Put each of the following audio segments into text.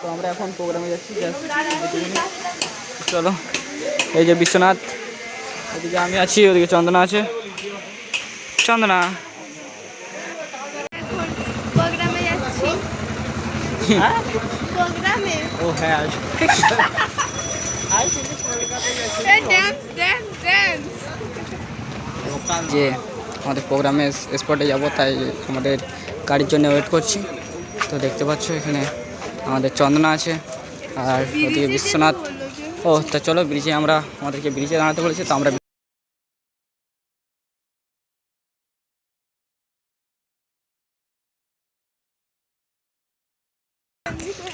তো আমরা এখন প্রোগ্রামে যাচ্ছি। চলো। এই যে বিশ্বনাথ এদিকে আমি আছি ওদিকে চন্দনা আছে। চন্দনা। ও হ্যাঁ যে আমাদের প্রোগ্রামে স্পটে যাব তাই আমাদের গাড়ির জন্য ওয়েট করছি। তো দেখতে পাচ্ছ এখানে আমাদের চন্দনা আছে আর ওদিকে বিশ্বনাথ। ও তা চলো ব্রিজে আমরা আমাদেরকে ব্রিজে দাঁড়াতে বলেছে তো আমরা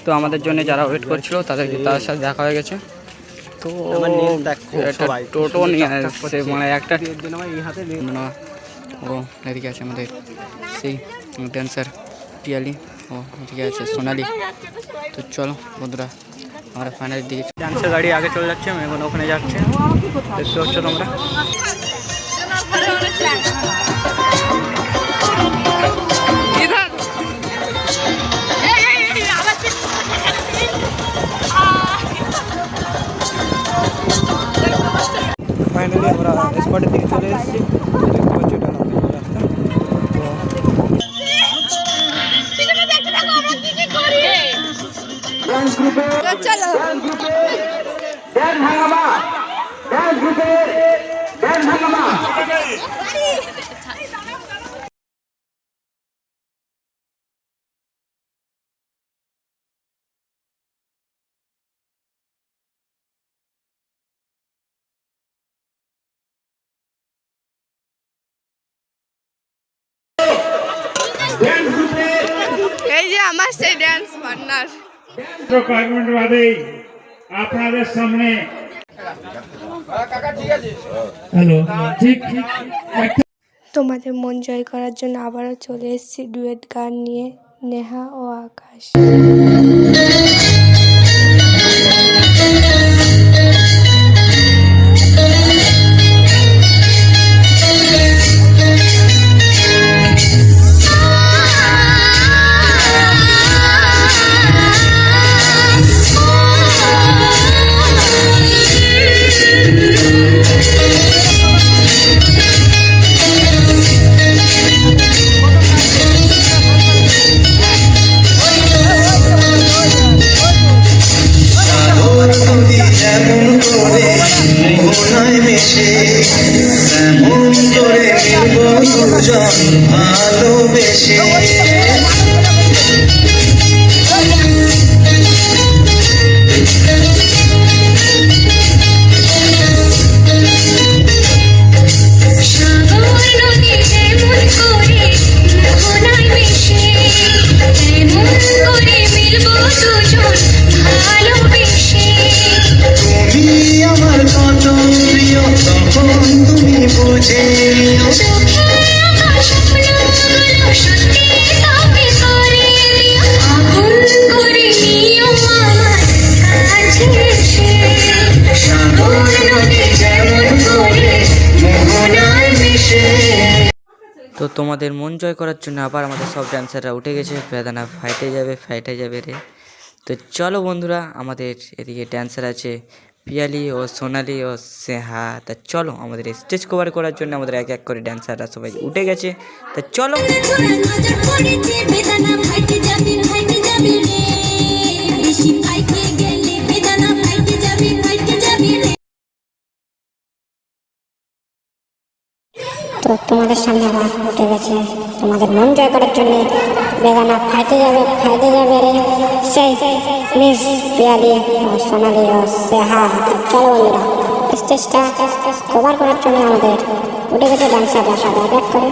তো আমাদের জন্য যারা ওয়েট করছিল তাদেরকে তার সাথে দেখা হয়ে গেছে। তো একটা টোটো নিয়ে আসছে মানে একটা না ও এদিকে আছে আমাদের সেই ড্যান্সার পিয়ালি। ও ঠিক আছে সোনালি তো চলো বন্ধুরা আমরা ফাইনালের দিকে ডান্সের গাড়ি আগে চলে যাচ্ছে আমি এখন ওখানে যাচ্ছি দেখতে পাচ্ছ তোমরা ফাইনালি আমরা স্পটের দিকে চলে এসেছি চলো। ড্যান ভাঙাবা। ড্যান গ্রুপের ড্যান ভাঙাবা। ড্যান গ্রুপের এই যে আমার সেই ড্যান্স পার্টনার আপনাদের সামনে হ্যালো তোমাদের মন জয় করার জন্য আবারও চলে এসেছি ডুয়েট গান নিয়ে, নেহা ও আকাশ। মোহনায় এমন করে মিলব দুজন ভালোবেসে। তো তোমাদের মন জয় করার জন্য আবার আমাদের সব ডান্সাররা উঠে গেছে। বেদানা ফাইটে যাবে ফাইটে যাবে রে। তো চলো বন্ধুরা, আমাদের এদিকে ড্যান্সার আছে। পিয়ালি ও সোনালি ও সেহা তা চলো আমাদের স্টেজ কভার করার জন্য আমাদের এক এক করে ড্যান্সাররা সবাই উঠে গেছে তা চলো তো তোমাদের সামনে আবার উঠে গেছে। তোমাদের মন জয় করার জন্যে বেগানা ফাইতে যাবে ফাইটে যাবে রে। সেই মিস পিয়ালি ও সোনালি ও সেহা চলো বন্ধুরা স্টেজটা কভার করার জন্য আমাদের উঠে গেছে ডান্সাররা সবাই ব্যাক করে।